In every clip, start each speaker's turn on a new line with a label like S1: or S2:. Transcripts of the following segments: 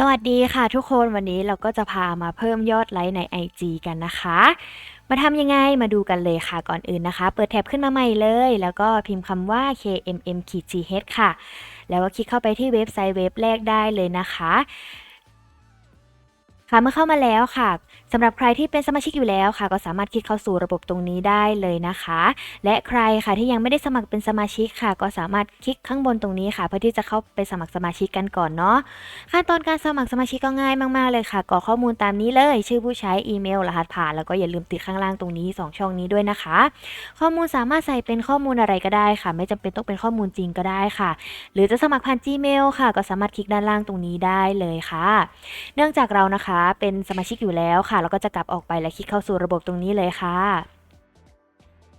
S1: สวัสดีค่ะทุกคนวันนี้เราก็จะพามาเพิ่มยอดไลค์ใน IG กันนะคะ มาทำยังไงมาดูกันเลยค่ะก่อนอื่นนะคะ เปิดแท็บขึ้นมาใหม่เลย แล้วก็พิมพ์คำว่า kmm-gh ค่ะ แล้วก็คลิกเข้าไปที่เว็บไซต์เว็บแรกได้เลยนะคะ ค่ะเมื่อเข้ามาแล้วค่ะสำหรับใครที่เป็นสมาชิกอยู่แล้วค่ะ ก็สามารถคลิกเข้าสู่ระบบตรงนี้ได้เลยนะคะ และใครค่ะที่ยังไม่ได้สมัครเป็นสมาชิกค่ะ ก็สามารถคลิกข้างบนตรงนี้ค่ะ เพื่อที่จะเข้าไปสมัครสมาชิกกันก่อนเนาะขั้นตอนการสมัครสมาชิกก็ง่ายมากๆเลยค่ะกรอกข้อมูลตามนี้เลย ชื่อผู้ใช้อีเมลรหัสผ่านแล้วก็อย่าลืมติดข้างล่างตรงนี้ 2 ช่องนี้ด้วยนะคะ ข้อมูลสามารถใส่เป็นข้อมูลอะไรก็ได้ค่ะ ไม่จำเป็นต้องเป็นข้อมูลจริงก็ได้ค่ะ หรือจะสมัครผ่าน Gmail ค่ะ ก็สามารถคลิกด้านล่างตรงนี้ได้เลยค่ะ เนื่องจากเรานะคะเป็นสมาชิกอยู่แล้วค่ะเราก็จะกลับออกไปและคลิกเข้าสู่ระบบตรงนี้เลยค่ะ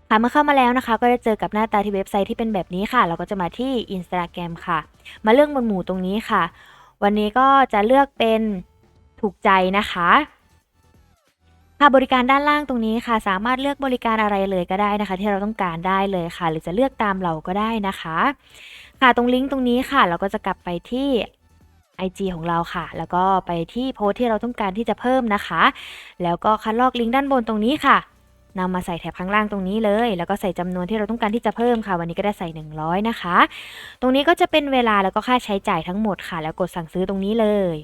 S1: ค่ะเมื่อเข้ามาแล้วนะคะ ก็จะเจอกับหน้าตาที่เว็บไซต์ที่เป็นแบบนี้ค่ะ เราก็จะมาที่ Instagram ค่ะ มาเลือกหมวดหมู่ตรงนี้ค่ะ วันนี้ก็จะเลือกเป็นถูกใจนะคะค่ะบริการด้านล่างตรงนี้ค่ะ สามารถเลือกบริการอะไรเลยก็ได้นะคะ ที่เราต้องการได้เลยค่ะ หรือจะเลือกตามเราก็ได้นะคะ ค่ะตรงลิงก์ตรงนี้ค่ะ เราก็จะกลับไปที่ IG ของเราค่ะ แล้วก็ไปที่โพสที่เราต้องการที่จะเพิ่มนะคะ แล้วก็คัดลอกลิงก์ด้านบนตรงนี้ค่ะนำมาใส่แถบข้างล่างตรงนี้เลย แล้วก็ใส่จำนวนที่เราต้องการที่จะเพิ่มค่ะ วันนี้ก็ได้ใส่ 100 นะคะ ตรงนี้ก็จะเป็นเวลาแล้วก็ค่าใช้จ่ายทั้งหมดค่ะ แล้วกดสั่งซื้อตรงนี้เลย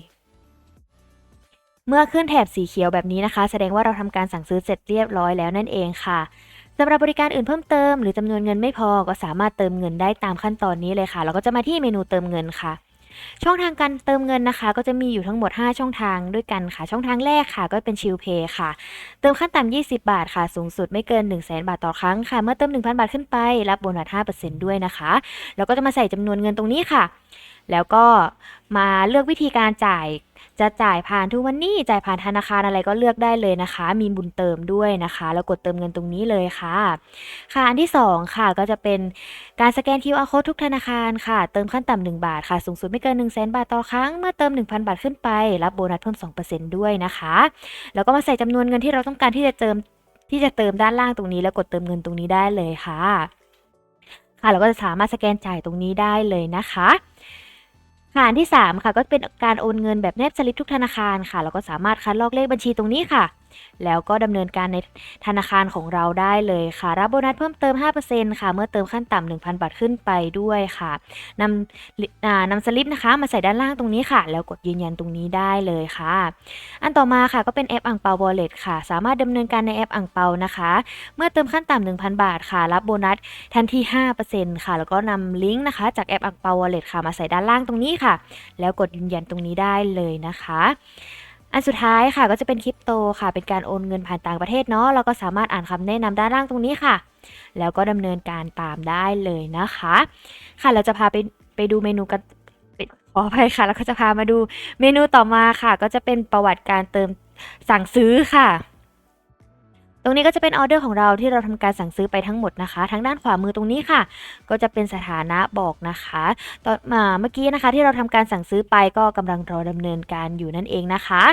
S1: เมื่อขึ้นแถบสีเขียวแบบนี้นะคะ แสดงว่าเราทำการสั่งซื้อเสร็จเรียบร้อยแล้วนั่นเองค่ะสำหรับบริการอื่นเพิ่มเติม หรือจำนวนเงินไม่พอก็สามารถเติมเงินได้ตามขั้นตอนนี้เลยค่ะ เราก็จะมาที่เมนูเติมเงินค่ะ ช่องทางการเติมเงินนะคะ ก็จะมีอยู่ทั้งหมด 5 ช่องทางด้วยกันค่ะ ช่องทางแรกค่ะ ก็เป็นชิลเพย์ค่ะ เติมขั้นต่ำ20 บาทค่ะ สูงสุดไม่เกิน 1 0 0 0 0แบาทต่อครั้งค่ะ เมื่อเติม 1,000 บาทขึ้นไป รับโบนัส5%ด้วยนะคะ แล้วก็จะมาใส่จำนวนเงินตรงนี้ค่ะ แล้วก็มาเลือกวิธีการจ่าย จะจ่ายผ่านทูมันนี่จ่ายผ่านธนาคารอะไรก็เลือกได้เลยนะคะ มีบุญเติมด้วยนะคะแล้วกดเติมเงินตรงนี้เลยค่ะ ค่ะอันที่ 2 ค่ะก็จะเป็นการสแกน QR code ทุกธนาคารค่ะ เติมขั้นต่ำ1บาทค่ะ สูงสุดไม่เกิน 1 0 0 0 0แบาทต่อครั้ง เมื่อเติม 1,000 บาทขึ้นไป รับโบนัสเพิ่ม 2%ด้วยนะคะ แล้วก็มาใส่จำนวนเงินที่เราต้องการที่จะเติมที่จะเติมด้านล่างตรงนี้ แล้วกดเติมเงินตรงนี้ได้เลยค่ะ ค่ะเราก็จะสามารถสแกนจ่ายตรงนี้ได้เลยนะคะ ค่ะอันที่ 3 ค่ะ ก็เป็นการโอนเงินแบบแนบสลิปทุกธนาคารค่ะ เราก็สามารถคัดลอกเลขบัญชีตรงนี้ค่ะ แล้วก็ดำเนินการในธนาคารของเราได้เลยค่ะ รับโบนัสเพิ่มเติม 5%ค่ะ เมื่อเติมขั้นต่ำ1,000 บาทขึ้นไปด้วยค่ะนำนำสลิปนะคะ มาใส่ด้านล่างตรงนี้ค่ะ แล้วกดยืนยันตรงนี้ได้เลยค่ะ อันต่อมาค่ะก็เป็นแอปอ่างเปาวอลเล็ตค่ะ สามารถดำเนินการในแอปอ่างเปานะคะ เมื่อเติมขั้นต่ำ1,000 บาทค่ะ รับโบนัสทันที5%ค่ะ แล้วก็นำลิงก์นะคะ จากแอปอ่างเปาวอลเล็ตค่ะมาใส่ด้านล่างตรงนี้ค่ะ แล้วกดยืนยันตรงนี้ได้เลยนะคะ อันสุดท้ายค่ะก็จะเป็นคริปโตค่ะ เป็นการโอนเงินผ่านต่างประเทศเนาะเราก็สามารถอ่านคำแนะนำด้านล่างตรงนี้ค่ะ แล้วก็ดำเนินการตามได้เลยนะคะ ค่ะเราจะพาไปไปดูเมนูกันขออภัยค่ะแล้วก็จะพามาดูเมนูต่อมาค่ะ ก็จะเป็นประวัติการเติมสั่งซื้อค่ะ ตรงนี้ก็จะเป็นออเดอร์ของเราที่เราทำการสั่งซื้อไปทั้งหมดนะคะ ทางด้านขวามือตรงนี้ค่ะ ก็จะเป็นสถานะบอกนะคะตอนมาเมื่อกี้นะคะที่เราทำการสั่งซื้อไปก็กำลังรอดำเนินการอยู่นั่นเองนะคะ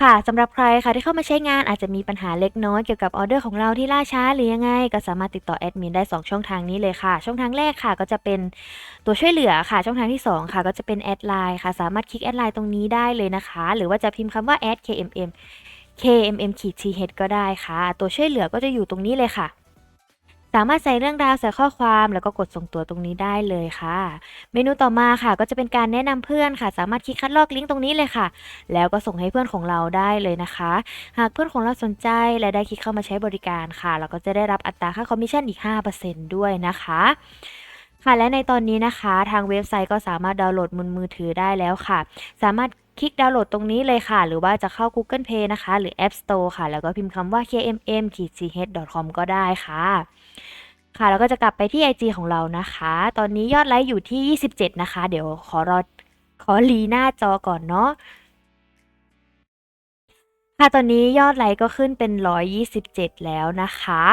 S1: ค่ะสำหรับใครค่ะที่เข้ามาใช้งานอาจจะมีปัญหาเล็กน้อยเกี่ยวกับออเดอร์ของเราที่ล่าช้าหรือยังไง ก็สามารถติดต่อแอดมินได้ 2 ช่องทางนี้เลยค่ะ ช่องทางแรกค่ะ ก็จะเป็นตัวช่วยเหลือค่ะ ช่องทางที่ 2 ค่ะ ก็จะเป็นแอดไลน์ค่ะ สามารถคลิกแอดไลน์ตรงนี้ได้เลยนะคะ หรือว่าจะพิมพ์คำว่าแอด kmm kmm ขีด th ก็ได้ค่ะ ตัวช่วยเหลือก็จะอยู่ตรงนี้เลยค่ะ สามารถใส่เรื่องราวใส่ข้อความแล้วก็กดส่งตัวตรงนี้ได้เลยค่ะ เมนูต่อมาค่ะ ก็จะเป็นการแนะนำเพื่อนค่ะ สามารถคลิกคัดลอกลิงก์ตรงนี้เลยค่ะ แล้วก็ส่งให้เพื่อนของเราได้เลยนะคะ หากเพื่อนของเราสนใจและได้คลิกเข้ามาใช้บริการค่ะ เราก็จะได้รับอัตราค่าคอมมิชชั่นอีก 5%ด้วยนะคะค่ะและในตอนนี้นะคะ ทางเว็บไซต์ก็สามารถดาวน์โหลดบนมือถือได้แล้วค่ะ สามารถ คลิกดาวน์โหลดตรงนี้เลยค่ะ หรือว่าจะเข้า Google Play นะคะ หรือ App Store ค่ะ แล้วก็พิมพ์คำว่า kmm-ch.com ก็ได้ค่ะค่ะแล้วก็จะกลับไปที่ IG ของเรานะคะ ตอนนี้ยอดไลค์อยู่ที่ 27 นะคะ เดี๋ยวขอรอขอรีหน้าจอก่อนเนาะค่ะตอนนี้ยอดไลค์ก็ขึ้นเป็น 127 แล้วนะคะ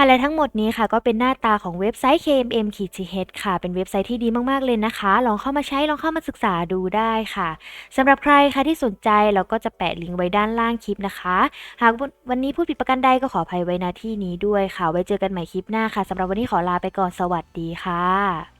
S1: ค่ะและทั้งหมดนี้ค่ะก็เป็นหน้าตาของเว็บไซต์ KMM-th ค่ะ เป็นเว็บไซต์ที่ดีมาก ๆ เลยนะคะ ลองเข้ามาใช้ลองเข้ามาศึกษาดูได้ค่ะสำหรับใครค่ะที่สนใจเราก็จะแปะลิงก์ไว้ด้านล่างคลิปนะคะ หากวันนี้พูดผิดประการใดก็ขออภัยไว้ณที่นี้ด้วยค่ะ ไว้เจอกันใหม่คลิปหน้าค่ะสำหรับวันนี้ขอลาไปก่อนสวัสดีค่ะ